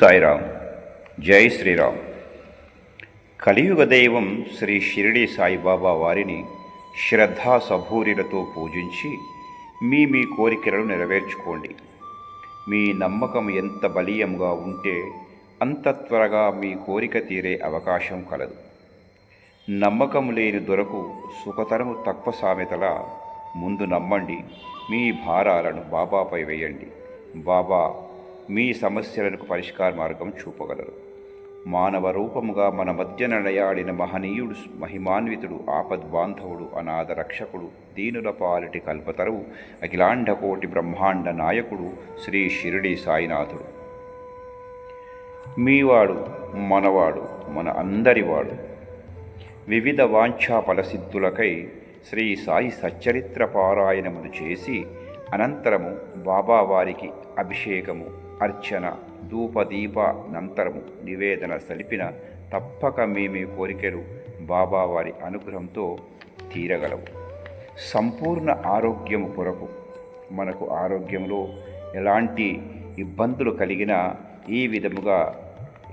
సాయిరామ్. జై శ్రీరామ్. కలియుగ దైవం శ్రీ షిరిడి సాయిబాబా వారిని శ్రద్ధా సభూరిలతో పూజించి మీ మీ కోరికలను నెరవేర్చుకోండి. మీ నమ్మకం ఎంత బలీయంగా ఉంటే అంత త్వరగా మీ కోరిక తీరే అవకాశం కలదు. నమ్మకం లేని దొరకు సుఖతరము తక్కువ సామెతల ముందు నమ్మండి. మీ భారాలను బాబాపై వేయండి. బాబా మీ సమస్యలకు పరిష్కార మార్గం చూపగలరు. మానవ రూపముగా మన మధ్య నడయాడిన మహనీయుడు మహిమాన్వితుడు ఆపద్బాంధవుడు అనాథ రక్షకుడు దీనుల పాలిటి కల్పతరువు అఖిలాండకోటి బ్రహ్మాండ నాయకుడు శ్రీ షిరిడి సాయినాథుడు. మీవాడు మనవాడు మన అందరివాడు. వివిధ వాంఛా ఫలసిద్ధులకై శ్రీ సాయి సచ్చరిత్ర పారాయణములు చేసి అనంతరము బాబావారికి అభిషేకము అర్చన ధూపదీప నంతరము నివేదన సలిపిన తప్పక మీ మీ కోరికలు బాబావారి అనుగ్రహంతో తీరగలవు. సంపూర్ణ ఆరోగ్యము కొరకు మనకు ఆరోగ్యంలో ఎలాంటి ఇబ్బందులు కలిగినా ఈ విధముగా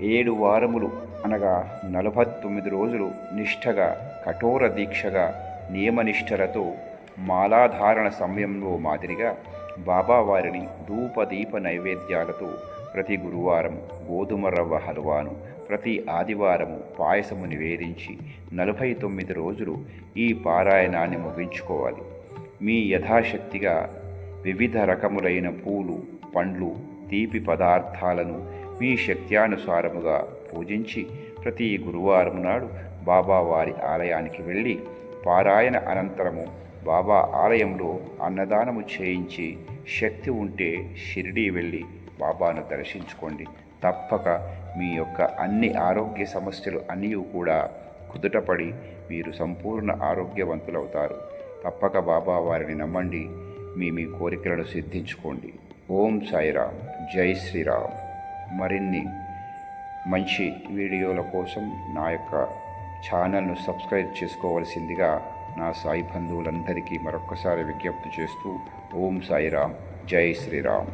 ఏడు వారములు అనగా నలభై తొమ్మిది రోజులు నిష్ఠగా కఠోర దీక్షగా నియమనిష్టలతో మాలాధారణ సమయంలో మాదిరిగా బాబావారిని ధూపదీప నైవేద్యాలతో ప్రతి గురువారం గోధుమ రవ్వ హల్వాను ప్రతి ఆదివారము పాయసము నివేదించి నలభై తొమ్మిది రోజులు ఈ పారాయణాన్ని ముగించుకోవాలి. మీ యథాశక్తిగా వివిధ రకములైన పూలు పండ్లు తీపి పదార్థాలను మీ శక్త్యానుసారముగా పూజించి ప్రతి గురువారం నాడు బాబా వారి ఆలయానికి వెళ్ళి పారాయణ అనంతరము బాబా ఆలయంలో అన్నదానము చేయించి శక్తి ఉంటే షిరిడీ వెళ్ళి బాబాను దర్శించుకోండి. తప్పక మీ యొక్క అన్ని ఆరోగ్య సమస్యలు అన్నీ కూడా కుదుటపడి మీరు సంపూర్ణ ఆరోగ్యవంతులవుతారు. తప్పక బాబా వారిని నమ్మండి. మీ మీ కోరికలను సిద్ధించుకోండి. ఓం సాయిరామ్. జై శ్రీరామ్. మరిన్ని మంచి వీడియోల కోసం నా యొక్క ఛానల్ను సబ్స్క్రైబ్ చేసుకోవలసిందిగా నా సాయి బంధువులందరికీ మరొక్కసారి విజ్ఞప్తి చేస్తూ ఓం సాయిరామ్ జై శ్రీరామ్.